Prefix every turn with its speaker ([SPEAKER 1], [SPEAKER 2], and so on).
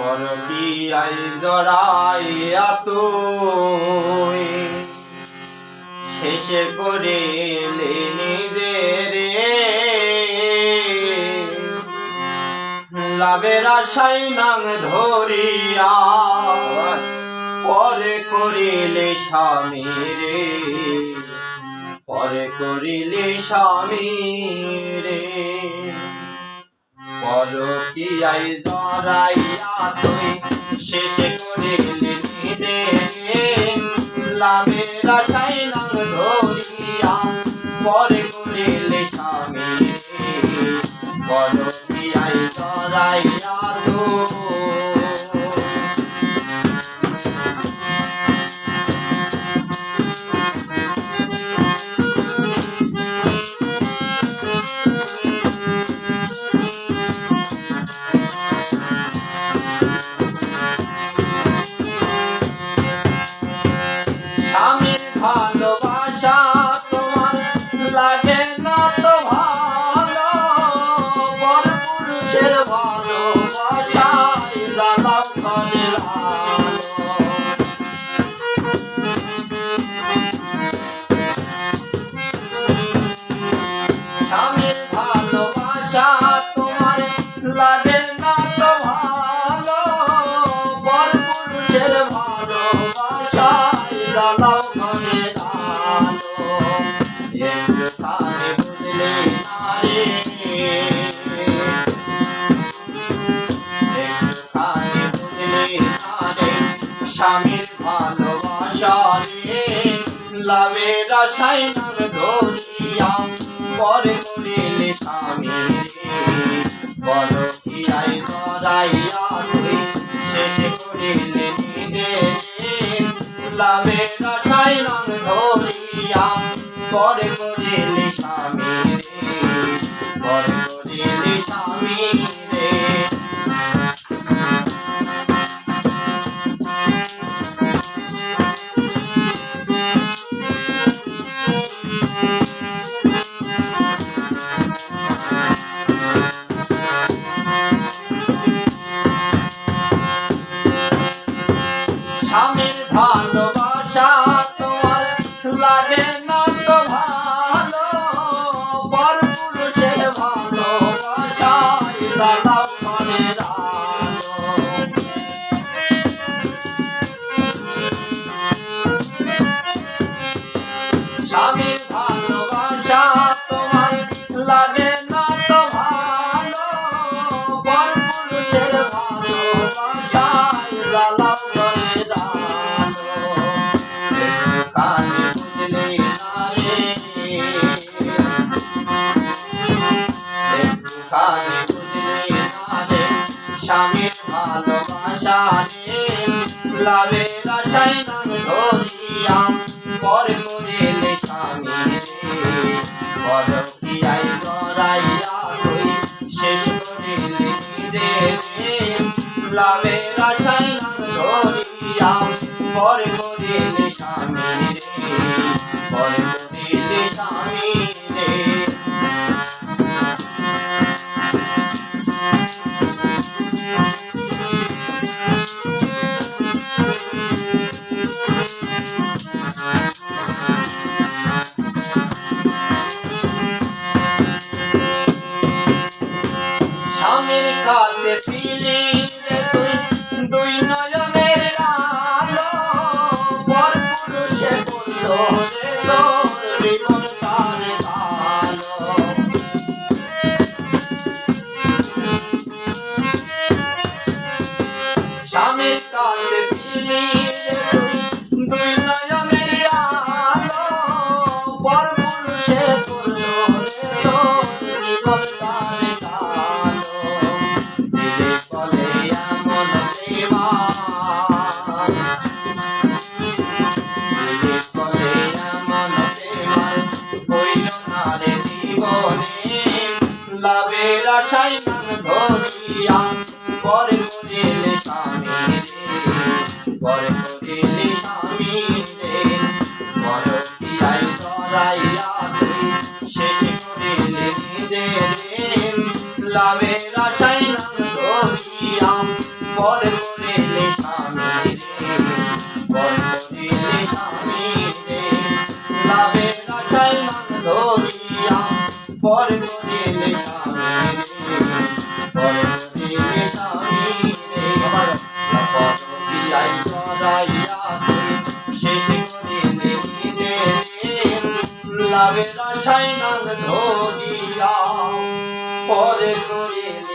[SPEAKER 1] পরকিয়াই জড়াইয়া তুই। শেষে করিলি নিজের লাভের আশাই নাং ধরিয়া, পরে করিলে স্বামী রে পরে করিলে স্বামী রে পরকিয়াই জড়াইয়া তুই শেষ করিলি নিজে লাভের আশাই নাম ধরিয়া। পরে করিলে স্বামী পরকিয়াই জড়াইয়া তুই না তো ভালো বর পুরুষের ভালোবাসায় স্বামীর ভালোবাসা রে লাভের আশায় নাম ধরিয়া পরে করিলে স্বামী বড় তুই আশায় ধরিয়া পরে লাগে না তো লাভের আশায় নাম ধরিয়া পরে করিলে স্বামী। রে পর কিয়াই জড়াইয়া তুই শেষ করিলে নিজে রে লাভের আশায় নাম ধরিয়া পরে করিলে স্বামী পরে করিলে স্বামী স্বামীর কাছে ছিলি তুই দুই নয়নের আলো পর পুরুষে বলল রে তোর লাভের আশায় নাম ধরিয়া পরে করিলে স্বামী রে পরে করিলে রে পর করিলে স্বামী পর করিলে স্বামী রে লাভের আশায় মান ধরিয়া পর করিলে স্বামী পর করিলে স্বামী রে পরকিয়ায় জড়াইয়া শেষ করিলে নিজে রে আশায় মান ধরিয়া পরে করিলে